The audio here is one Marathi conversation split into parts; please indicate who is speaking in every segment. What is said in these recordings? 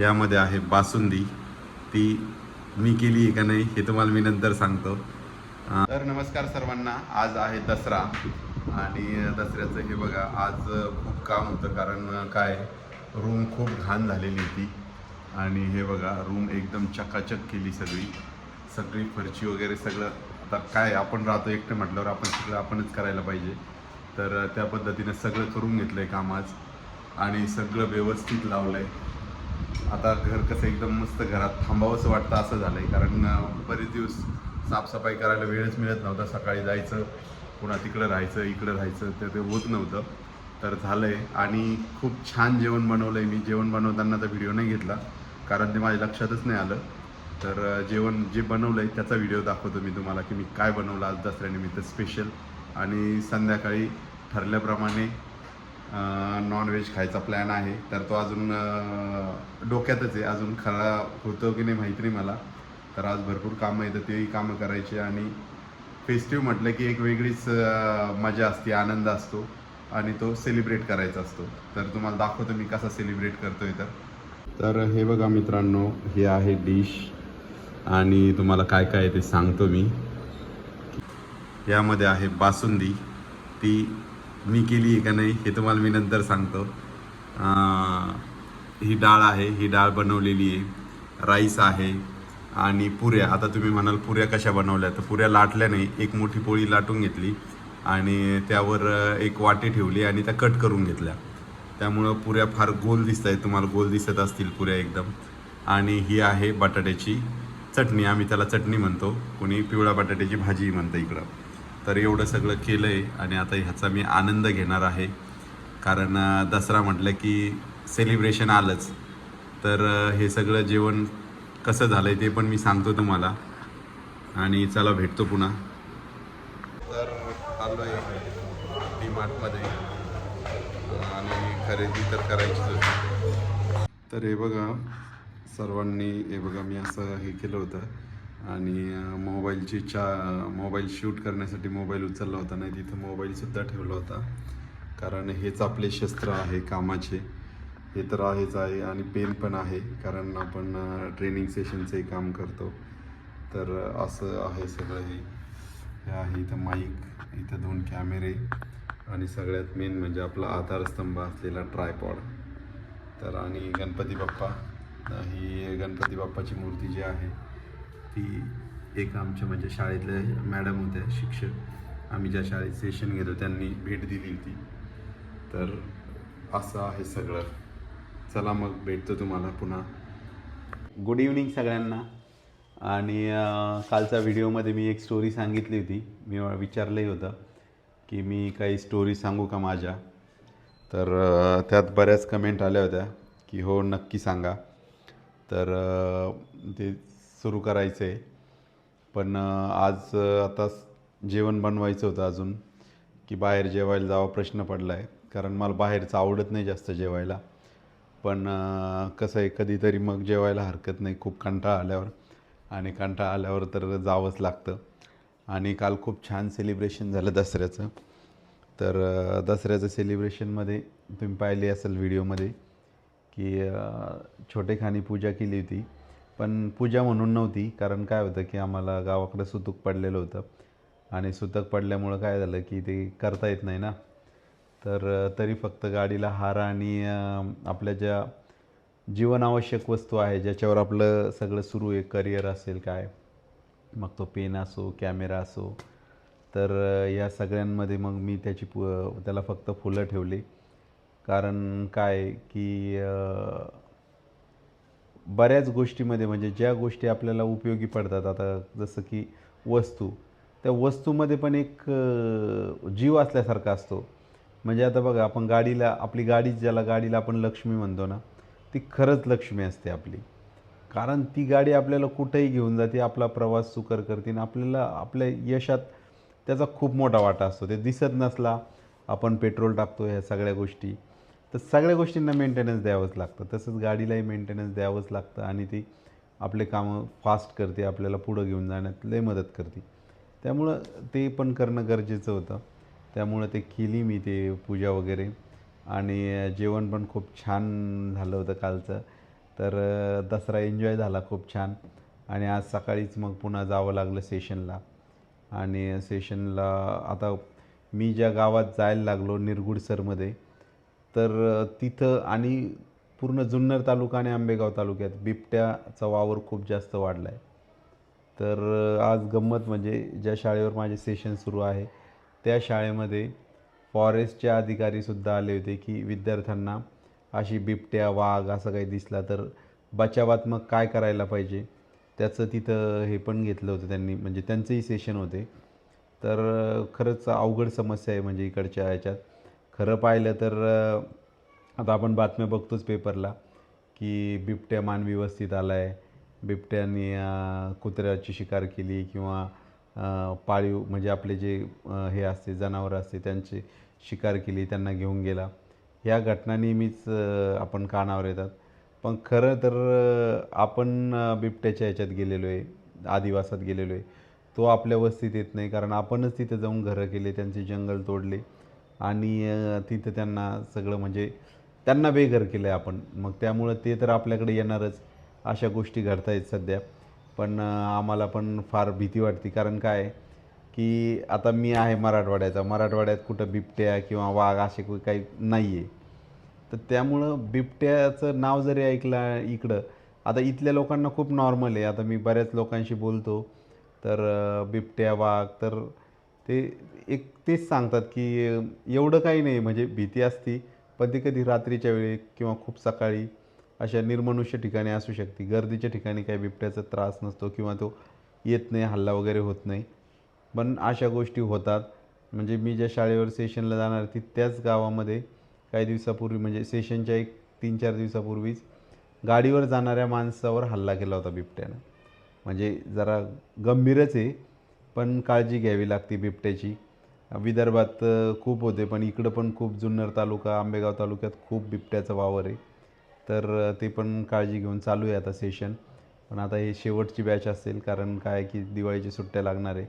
Speaker 1: यामध्ये आहे बासुंदी. ती मी केली आहे का नाही हे तुम्हाला मी नंतर सांगतो. तर नमस्कार सर्वांना आज आहे दसरा. आणि दसऱ्याचं हे बघा आज खूप काम होतं कारण काय रूम खूप घाण झालेली होती. आणि हे बघा रूम एकदम चकाचक केली सगळी. सगळी फरची वगैरे सगळं. आता काय आपण राहतो एकटं म्हटल्यावर आपण सगळं आपणच करायला पाहिजे. तर त्या पद्धतीने सगळं करून घेतलं आहे काम आज. आणि सगळं व्यवस्थित लावलं आहे आता घर कसं एकदम मस्त घरात थांबावंसं वाटतं असं झालं आहे कारण बरेच दिवस साफसफाई करायला वेळच मिळत नव्हता. सकाळी जायचं पुन्हा तिकडं राहायचं इकडं राहायचं तर ते होत नव्हतं. तर झालं आहे आणि खूप छान जेवण बनवलं आहे मी. जेवण बनवताना तर व्हिडिओ नाही घेतला कारण ते माझ्या लक्षातच नाही आलं. तर जेवण जे बनवलं आहे त्याचा व्हिडिओ दाखवतो मी तुम्हाला की मी काय बनवलं आज दसऱ्यानिमित्त स्पेशल आणि संध्याकाळी ठरल्याप्रमाणे नॉनव्हेज खायचा प्लॅन आहे. तर तो अजून डोक्यातच आहे. अजून खरा होतो की नाही माहिती नाही मला. तर आज भरपूर कामं आहेत. तेही कामं करायची आणि फेस्टिव्ह म्हटलं की एक वेगळीच मजा असते आनंद असतो आणि तो सेलिब्रेट करायचा असतो. तर तुम्हाला दाखवतो मी कसा सेलिब्रेट करतोय तर. तर हे बघा मित्रांनो हे आहे डिश आणि तुम्हाला काय काय आहे ते सांगतो मी. यामध्ये आहे बासुंदी. ती मी केली आहे का नाही हे तुम्हाला मी नंतर सांगतो. ही डाळ आहे ही डाळ बनवलेली आहे. राईस आहे आणि पुऱ्या. आता तुम्ही म्हणाल पुऱ्या कशा बनवल्या? तर पुऱ्या लाटल्या नाही एक मोठी पोळी लाटून घेतली आणि त्यावर एक वाटी ठेवली आणि त्या कट करून घेतल्या. त्यामुळं पुऱ्या फार गोल दिसत आहेत. तुम्हाला गोल दिसत असतील पुऱ्या एकदम. आणि ही आहे बटाट्याची चटणी. आम्ही त्याला चटणी म्हणतो. कोणी पिवळ्या बटाट्याची भाजी म्हणतं इकडं. तर एवढं सगळं केलं आहे आणि आता ह्याचा मी आनंद घेणार आहे. कारण दसरा म्हटलं की सेलिब्रेशन आलंच. तर हे सगळं जेवण कसं झालं आहे ते पण मी सांगतो तुम्हाला. आणि चला भेटतो पुन्हा. तर आलो आहे डी मार्टमध्ये आणि खरेदी तर करायची होती. तर हे बघा सर्वांनी हे बघा मी असं हे केलं होतं. आणि मोबाईलची चा मोबाईल शूट करण्यासाठी मोबाईल उचलला होता. नाही तिथं मोबाईलसुद्धा ठेवला होता. कारण हेच आपले शस्त्र आहे कामाचे. हे तर आहेच आहे आणि पेन पण आहे. कारण आपण ट्रेनिंग सेशनचंही काम करतो. तर असं आहे सगळं हे. हे आहे इथं माईक इथं दोन कॅमेरे आणि सगळ्यात मेन म्हणजे आपला आधारस्तंभ असलेला ट्रायपॉड. तर आणि गणपती बाप्पा ही गणपती बाप्पाची मूर्ती जी आहे ती एक आमच्या म्हणजे शाळेतले मॅडम होत्या शिक्षक. आम्ही ज्या शाळेत सेशन घेतो त्यांनी भेट दिली होती. तर असं आहे सगळं. चला मग भेटतो तुम्हाला पुन्हा. गुड इव्हनिंग सगळ्यांना. आणि कालच्या व्हिडिओमध्ये मी एक स्टोरी सांगितली होती. मी विचारलंही होतं की मी काही स्टोरी सांगू का माझ्या? तर त्यात बऱ्याच कमेंट आल्या होत्या की हो नक्की सांगा. तर ते सुरू करायचं. आहे पण आज आता जेवण बनवायचं होतं अजून की बाहेर जेवायला जावा प्रश्न पडला आहे कारण मला बाहेरचं आवडत नाही जास्त जेवायला. पण कसं आहे कधीतरी मग जेवायला हरकत नाही. खूप कंटाळा आल्यावर. आणि कंटाळा आल्यावर तर जावंच लागतं. आणि काल खूप छान सेलिब्रेशन झालं दसऱ्याचं. तर दसऱ्याचं सेलिब्रेशनमध्ये तुम्ही पाहिली असेल व्हिडिओमध्ये की छोटेखानी पूजा केली होती. पण पूजा म्हणून नव्हती कारण काय होतं की आम्हाला गावाकडे सुतूक पडलेलं होतं. आणि सुतक पडल्यामुळं काय झालं की ते करता येत नाही ना. तर तरी फक्त गाडीला हार आणि आपल्या ज्या जीवनावश्यक वस्तू आहे ज्याच्यावर आपलं सगळं सुरू आहे करिअर असेल काय मग तो पेन असो कॅमेरा असो तर या सगळ्यांमध्ये मग मी त्याची पु त्याला फक्त फुलं ठेवली. कारण काय की बऱ्याच गोष्टीमध्ये म्हणजे ज्या गोष्टी आपल्याला उपयोगी पडतात आता जसं की वस्तू त्या वस्तूमध्ये पण एक जीव असल्यासारखा असतो. म्हणजे आता बघा आपण गाडीला आपली गाडी ज्याला गाडीला आपण लक्ष्मी म्हणतो ना ती खरंच लक्ष्मी असते आपली. कारण ती गाडी आपल्याला कुठेही घेऊन जाते आपला प्रवास सुकर करते आणि आपल्याला आपल्या यशात त्याचा खूप मोठा वाटा असतो. ते दिसत नसला आपण पेट्रोल टाकतो ह्या सगळ्या गोष्टी. तर सगळ्या गोष्टींना मेंटेनन्स द्यावंच लागतं. तसंच गाडीलाही मेंटेनन्स द्यावंच लागतं आणि ती आपले कामं फास्ट करते आपल्याला पुढं घेऊन जाण्यात लय मदत करते. त्यामुळं ते पण करणं गरजेचं होतं. त्यामुळं ते केली मी ते पूजा वगैरे. आणि जेवण पण खूप छान झालं होतं कालचं. तर दसरा एन्जॉय झाला खूप छान. आणि आज सकाळीच मग पुन्हा जावं लागलं सेशनला आणि सेशनला आता मी ज्या गावात जायला लागलो निरगुडसरमध्ये तर तिथं आणि पूर्ण जुन्नर तालुका आणि आंबेगाव तालुक्यात बिबट्याचा वावर खूप जास्त वाढला आहे तर आज गंमत म्हणजे ज्या शाळेवर माझे सेशन सुरू आहे त्या शाळेमध्ये फॉरेस्टचे अधिकारीसुद्धा आले होते की विद्यार्थ्यांना अशी बिबट्या वाघ असं काही दिसला तर बचावात्मक काय करायला पाहिजे? त्याचं तिथं हे पण घेतलं होतं त्यांनी म्हणजे त्यांचंही सेशन होते. तर खरंच अवघड समस्या आहे म्हणजे इकडच्या ह्याच्यात. खरं पाहिलं तर आता आपण बातम्या बघतोच पेपरला की बिबट्या मान व्यवस्थित आला आहे बिबट्याने कुत्र्याची शिकार केली किंवा पाळीव म्हणजे आपले जे हे असते जनावरं असते त्यांची शिकार केली त्यांना घेऊन गेला. ह्या घटना नेहमीच आपण कानावर येतात. पण खरं तर आपण बिबट्याच्या ह्याच्यात गेलेलो आहे आदिवासात गेलेलो आहे. तो आपल्या वस्तीत येत नाही कारण आपणच तिथं जाऊन घरं केले त्यांचे जंगल तोडले. आणि तिथं त्यांना सगळं म्हणजे त्यांना बेघर केलं आहे आपण. मग त्यामुळं ते तर आपल्याकडे येणारच. अशा गोष्टी घडत आहेत सध्या. पण आम्हाला पण फार भीती वाटते. कारण काय? की आता मी आहे मराठवाड्याचा. मराठवाड्यात कुठं बिबट्या किंवा वाघ असे काही- काही नाही आहे तर त्यामुळं बिबट्याचं नाव जरी ऐकलं इकडं आता इथल्या लोकांना खूप नॉर्मल आहे. आता मी बऱ्याच लोकांशी बोलतो. तर बिबट्या वाघ तर ते एक तेच सांगतात की एवढं काही नाही म्हणजे भीती असती पण ती कधी रात्रीच्या वेळी किंवा खूप सकाळी अशा निर्मनुष्य ठिकाणी असू शकते. गर्दीच्या ठिकाणी काही बिबट्याचा त्रास नसतो किंवा तो येत नाही हल्ला वगैरे होत नाही. पण अशा गोष्टी होतात. म्हणजे मी ज्या शाळेवर सेशनला जाणार ती त्याच गावामध्ये काही दिवसापूर्वी म्हणजे सेशनच्या एक तीन चार दिवसापूर्वीच गाडीवर जाणाऱ्या माणसावर हल्ला केला होता बिबट्यानं. म्हणजे जरा गंभीरच आहे. पण काळजी घ्यावी लागते बिबट्याची. विदर्भात खूप होते पण इकडं पण खूप जुन्नर तालुका आंबेगाव तालुक्यात खूप बिबट्याचा वावर आहे. तर ते पण काळजी घेऊन चालू आहे आता सेशन पण आता हे शेवटची बॅच असेल कारण काय आहे की दिवाळीची सुट्ट्या लागणार आहे.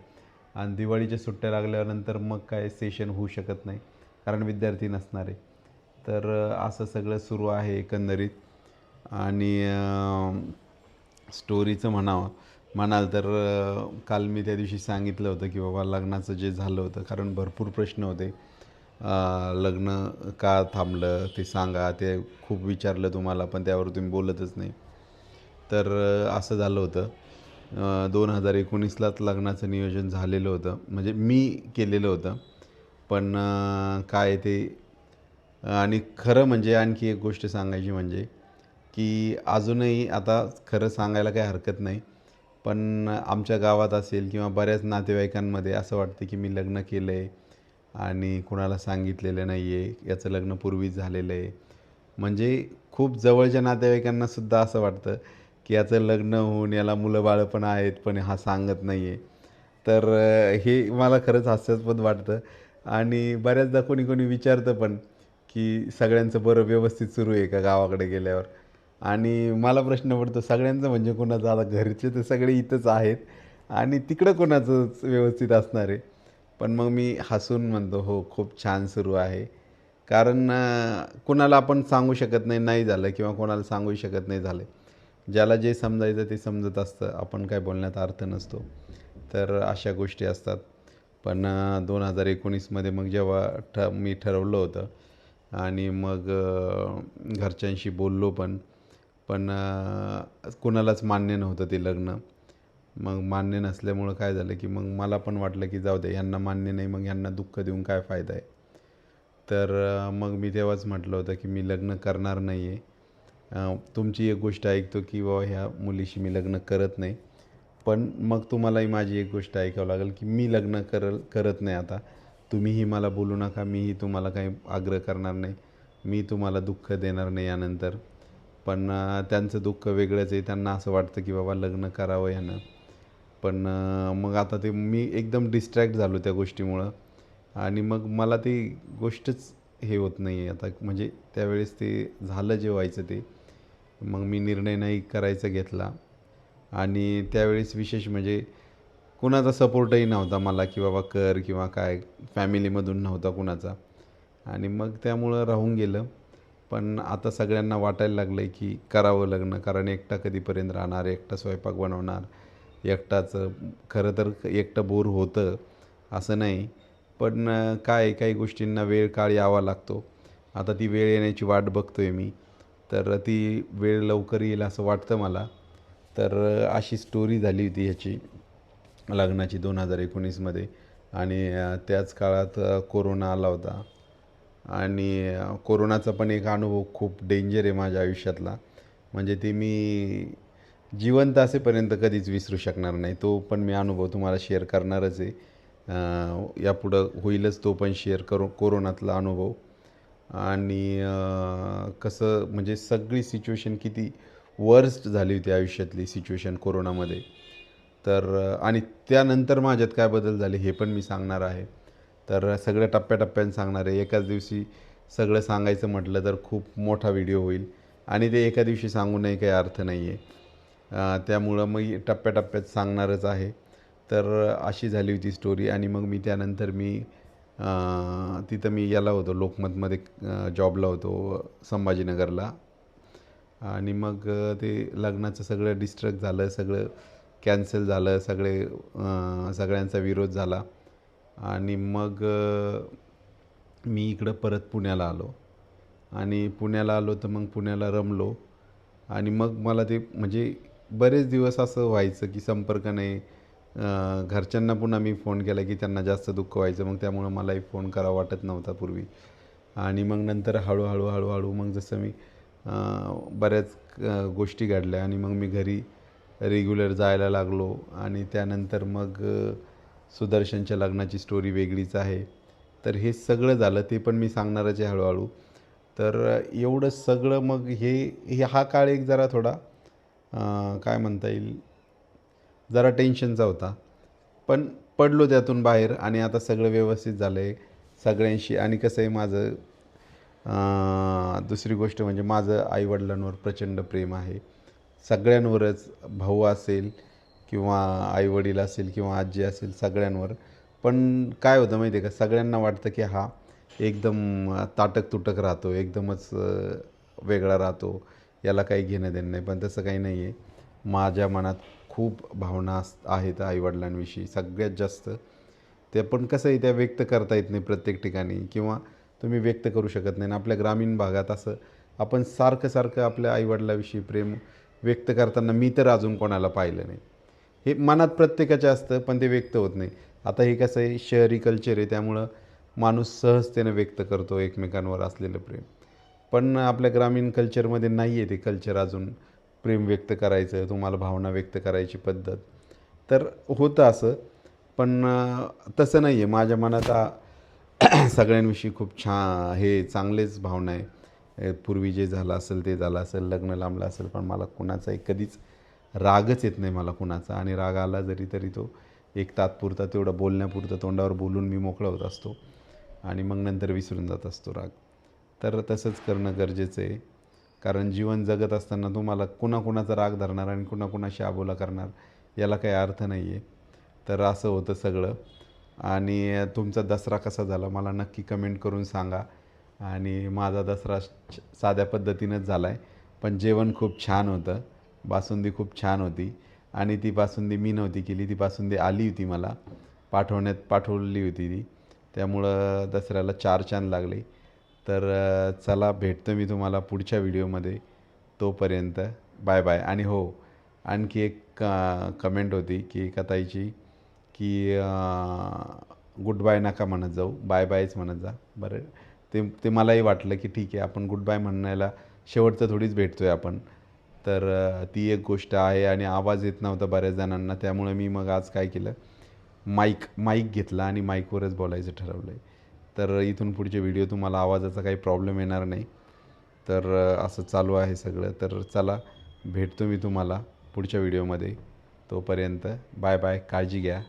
Speaker 1: आणि दिवाळीच्या सुट्ट्या लागल्यानंतर मग काय सेशन होऊ शकत नाही कारण विद्यार्थी नसणार आहे. तर असं सगळं सुरू आहे एकंदरीत. आणि स्टोरीचं म्हणावं म्हणाल तर काल मी त्या दिवशी सांगितलं होतं की बाबा लग्नाचं जे झालं होतं कारण भरपूर प्रश्न होते. लग्न का थांबलं ते सांगा ते खूप विचारलं तुम्हाला पण त्यावर तुम्ही बोलतच नाही. तर असं झालं होतं. दोन हजार एकोणीसलाच लग्नाचं नियोजन झालेलं होतं. म्हणजे मी केलेलं होतं. पण काय ते आणि खरं म्हणजे आणखी एक गोष्ट सांगायची म्हणजे की अजूनही आता खरं सांगायला काही हरकत नाही. पण आमच्या गावात असेल किंवा बऱ्याच नातेवाईकांमध्ये असं वाटतं की मी लग्न केलं आहे आणि कुणाला सांगितलेलं नाही आहे याचं लग्न पूर्वीच झालेलं आहे. म्हणजे खूप जवळच्या नातेवाईकांनासुद्धा असं वाटतं की याचं लग्न होऊन याला मुलं बाळं पण आहेत पण हा सांगत नाही आहे तर हे मला खरंच हास्यास्पद वाटतं. आणि बऱ्याचदा कोणी कोणी विचारतं पण की सगळ्यांचं बरं व्यवस्थित सुरू आहे का गावाकडे गेल्यावर? आणि मला प्रश्न पडतो सगळ्यांचं म्हणजे कोणाचं? आता घरचे तर सगळे इथंच आहेत आणि तिकडं कोणाचं व्यवस्थित असणार आहे? पण मग मी हसून म्हणतो हो खूप छान सुरू आहे. कारण कोणाला आपण सांगू शकत नाही नाही झालं किंवा कोणाला सांगू शकत नाही झालं. ज्याला जे समजायचं ते समजत असतं आपण काय बोलण्यात अर्थ नसतो. तर अशा गोष्टी असतात. पण दोन हजार एकोणीसमध्ये मग जेव्हा ठ मी ठरवलं होतं आणि मग घरच्यांशी बोललो पण पण कुणालाच मान्य नव्हतं ते लग्न. मग मान्य नसल्यामुळं काय झालं की मग मला पण वाटलं की जाऊ दे यांना मान्य नाही मग यांना दुःख देऊन काय फायदा आहे? तर मग मी तेव्हाच म्हटलं होतं की मी लग्न करणार नाही आहे तुमची एक गोष्ट ऐकतो की बाबा ह्या मुलीशी मी लग्न करत नाही. पण मग तुम्हालाही माझी एक गोष्ट ऐकावं लागेल की मी लग्न करल करत नाही आता. तुम्हीही मला बोलू नका मीही तुम्हाला काही आग्रह करणार नाही. मी तुम्हाला दुःख देणार नाही यानंतर. पण त्यांचं दुःख वेगळंच आहे. त्यांना असं वाटतं की बाबा लग्न करावं ह्यानं. पण मग आता ते मी एकदम डिस्ट्रॅक्ट झालो त्या गोष्टीमुळं. आणि मग मला ती गोष्टच हे होत नाही आहे आता म्हणजे त्यावेळेस ते झालं जे व्हायचं ते. मग मी निर्णय नाही करायचा घेतला. आणि त्यावेळेस विशेष म्हणजे कुणाचा सपोर्टही नव्हता मला की बाबा कर किंवा काय. फॅमिलीमधून नव्हता कुणाचा. आणि मग त्यामुळं राहून गेलं. पण आता सगळ्यांना वाटायला लागलं आहे की करावं लग्न कारण एकटा कधीपर्यंत राहणार एकटा स्वयंपाक बनवणार एकटाचं खरं तर एकटं बोर होतं असं नाही. पण काय काही गोष्टींना वेळ काळ यावा लागतो. आता ती वेळ येण्याची वाट बघतो आहे मी. तर ती वेळ लवकर येईल असं वाटतं मला. तर अशी स्टोरी झाली होती ह्याची लग्नाची दोन हजार एकोणीसमध्ये. आणि त्याच काळात कोरोना आला होता. आणि कोरोनाचा पण एक अनुभव खूप डेंजर आहे माझ्या आयुष्यातला. म्हणजे ते मी जिवंत असेपर्यंत कधीच विसरू शकणार नाही. तो पण मी अनुभव तुम्हाला शेअर करणारच आहे. यापुढं होईलच तो पण शेअर करू कोरोनातला अनुभव. आणि कसं म्हणजे सगळी सिच्युएशन किती वर्स्ट झाली होती आयुष्यातली सिच्युएशन कोरोनामध्ये. तर आणि त्यानंतर माझ्यात काय बदल झाले हे पण मी सांगणार आहे. तर सगळ्या टप्प्याटप्प्याने सांगणार आहे. एकाच दिवशी सगळं सांगायचं म्हटलं तर खूप मोठा व्हिडिओ होईल. आणि ते एका दिवशी सांगूनही काही अर्थ नाही आहे. त्यामुळं मग टप्प्याटप्प्यात सांगणारच आहे. तर अशी झाली होती स्टोरी आणि मग मी त्यानंतर मी तिथं मी याला होतो लोकमतमध्ये जॉबला होतो संभाजीनगरला. आणि मग ते लग्नाचं सगळं डिस्ट्रक्ट झालं सगळं कॅन्सल झालं सगळे सगळ्यांचा विरोध झाला. आणि मग मी इकडं परत पुण्याला आलो. आणि पुण्याला आलो तर मग पुण्याला रमलो. आणि मग मला ते म्हणजे बरेच दिवस असं व्हायचं की संपर्क नाही. घरच्यांना पुन्हा मी फोन केला की त्यांना जास्त दुःख व्हायचं. मग त्यामुळं मलाही फोन करावा वाटत नव्हता पूर्वी. आणि मग नंतर हळूहळू हळूहळू मग जसं मी बऱ्याच गोष्टी घडल्या. आणि मग मी घरी रेग्युलर जायला लागलो. आणि त्यानंतर मग सुदर्शनच्या लग्नाची स्टोरी वेगळीच आहे. तर हे सगळं झालं ते पण मी सांगणारच आहे हळूहळू. तर एवढं सगळं मग हे हे हा काळ एक जरा थोडा काय म्हणता येईल जरा टेन्शनचा होता. पण पडलो त्यातून बाहेर आणि आता सगळं व्यवस्थित झालं आहे सगळ्यांशी आणि कसं आहे माझं दुसरी गोष्ट म्हणजे माझं आईवडिलांवर प्रचंड प्रेम आहे. सगळ्यांवरच भाऊ असेल किंवा आईवडील असेल किंवा आजी असेल सगळ्यांवर. पण काय होतं माहिती आहे का? सगळ्यांना वाटतं की हा एकदम ताटक तुटक राहतो एकदमच वेगळा राहतो. याला काही घेणं देणं नाही. पण तसं काही नाही आहे माझ्या मनात खूप भावना अस आहेत आईवडिलांविषयी सगळ्यात जास्त. ते पण कसं आहे त्या व्यक्त करता येत नाही प्रत्येक ठिकाणी किंवा तुम्ही व्यक्त करू शकत नाही. आपल्या ग्रामीण भागात असं आपण सारखं सारखं आपल्या आईवडिलाविषयी प्रेम व्यक्त करताना मी तर अजून कोणाला पाहिलं नाही. हे मनात प्रत्येकाच्या असतं पण ते व्यक्त होत नाही. आता हे कसं आहे शहरी कल्चर आहे त्यामुळं माणूस सहजतेनं व्यक्त करतो एकमेकांवर असलेलं प्रेम. पण आपल्या ग्रामीण कल्चरमध्ये नाही आहे ते कल्चर अजून प्रेम व्यक्त करायचं तुम्हाला भावना व्यक्त करायची पद्धत. तर होतं असं पण तसं नाही आहे माझ्या मनात सगळ्यांविषयी खूप छान हे चांगलेच भावना आहे. पूर्वी जे झालं असेल ते झालं असेल लग्न लांबलं असेल पण मला कुणाचाही कधीच रागच येत नाही मला कुणाचा. आणि राग आला जरी तरी तो एक तात्पुरता तेवढं बोलण्यापुरतं तोंडावर बोलून मी मोकळा होत असतो. आणि मग नंतर विसरून जात असतो राग. तर तसंच करणं गरजेचं आहे. कारण जीवन जगत असताना तुम्हाला कुणाकुणाचा राग धरणार आणि कुणाकुणाशी आबोला करणार याला काही अर्थ नाही आहे तर असं होतं सगळं. आणि तुमचा दसरा कसा झाला मला नक्की कमेंट करून सांगा. आणि माझा दसरा साध्या पद्धतीनंच झाला आहे पण जेवण खूप छान होतं. बासुंदी खूप छान होती. आणि ती बासुंदी मी नव्हती केली ती बासुंदी आली होती मला. पाठवण्यात पाठवली होती ती. त्यामुळं दसऱ्याला चार चांद लागले. तर चला भेटतो मी तुम्हाला पुढच्या व्हिडिओमध्ये. तोपर्यंत बाय बाय. आणि हो आणखी एक कमेंट होती की एका ताईची की गुड बाय नका म्हणत जाऊ. बाय बायच म्हणत जा. बरं? ते ते मलाही वाटलं की ठीक आहे आपण गुड बाय म्हणायला शेवटचं थोडीच भेटतो आहे आपण. तर ती एक गोष्ट आहे आणि आवाज येत नव्हता बऱ्याच जणांना. त्यामुळे मी मग आज काय केलं माईक माईक घेतला आणि माईकवरच बोलायचं ठरवलं आहे तर इथून पुढचे व्हिडिओ तुम्हाला आवाजाचा काही प्रॉब्लेम येणार नाही. तर असं चालू आहे सगळं. तर चला भेटतो मी तुम्हाला पुढच्या व्हिडिओमध्ये तोपर्यंत बाय बाय काळजी घ्या.